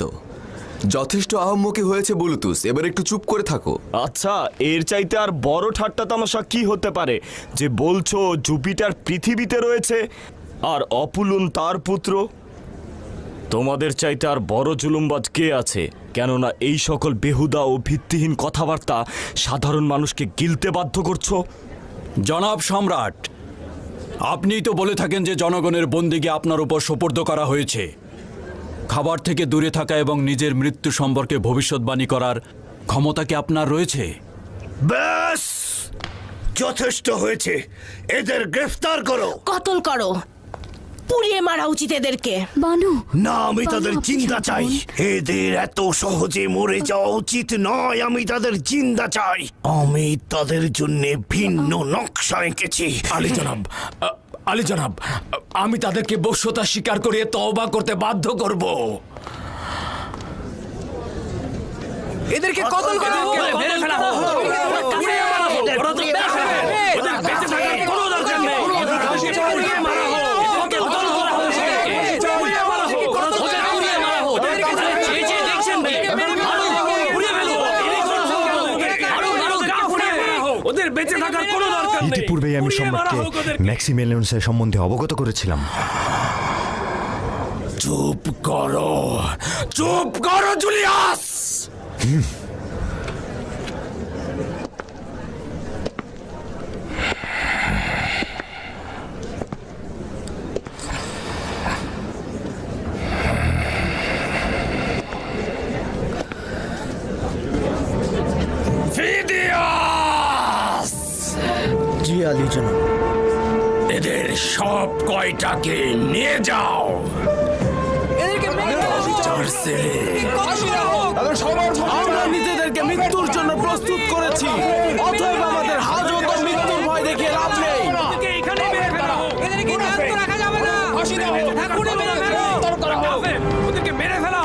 তো যথেষ্ট আহম্মকি হয়েছে বুলুতুস এবার একটু চুপ করে থাকো। আচ্ছা এর চাইতে আর বড় ঠাট্টা তামাশা কি হতে পারে? যে বলছো জুপিটার পৃথিবীতে রয়েছে আর অপুলুন তার পুত্র? তোমাদের চাইতে আর বড় জুলুমবাজ কে আছে? কেননা এই সকল বেহুদা ও ভিত্তিহীন কথাবার্তা সাধারণ মানুষকে গিলতে বাধ্য করছ? জনাব সম্রাট আপনিই তো বলে থাকেন যে জনগণের বন্দিকে আপনার উপর সোপর্দ করা হয়েছে। খাবার থেকে দূরে থাকা এবং নিজের মৃত্যু সম্পর্কে ভবিষ্যৎবাণী করার ক্ষমতা কি আপনার রয়েছে? ব্যাস! যথেষ্ট হয়েছে। এদের গ্রেফতার করো। কতল করো। পুড়িয়ে মারা উচিত এদেরকে। বানু না আমি তাদের কিছু চাই। এদের এত সহজে মরে যাওয়া উচিত নয় আমি তাদের জিন্দা চাই। আমি তাদের জন্য ভিন্ন নকশা এঁকেছি। আলী জনাব আলী জনাব আমি তাদেরকে বস্যতা স্বীকার করে তওবা করতে বাধ্য করব। এদেরকে কতল করা হোক মেরে ফেলা হোক। পুড়িয়ে মারা হোক। ওরা তো বেঁচে থাকবে। ওদের বেঁচে থাকার কোনো দরকার নেই। পুড়িয়ে মারা হোক। ওকে কতল করা হোক সেটাকে। পুড়িয়ে মারা হোক। ওদের পুড়িয়ে মারা হোক। আরে চেয়ে চেয়ে দেখছেন রে। মারো, পুড়িয়ে ফেলো। এই করছ কেন? মারো, মারো, গা পুড়িয়ে মারা হোক। ওদের বেঁচে থাকার কোনো দরকার নেই। ইতিপূর্বেই আমি সম্রাটকে ম্যাক্সিমেলিয়ানসের সম্বন্ধে অবগত করেছিলাম। চুপ করো। চুপ করো জুলিয়াস! আলী জনাব এদের সব কয়টাকে নিয়ে যাও। আমরা নিজেদেরকে মৃত্যুর জন্য প্রস্তুত করেছি। অতএব আমাদের হাজত ও মৃত্যুর ভয় দেখে লাভ নেই। ওদেরকে মেরে ফেলা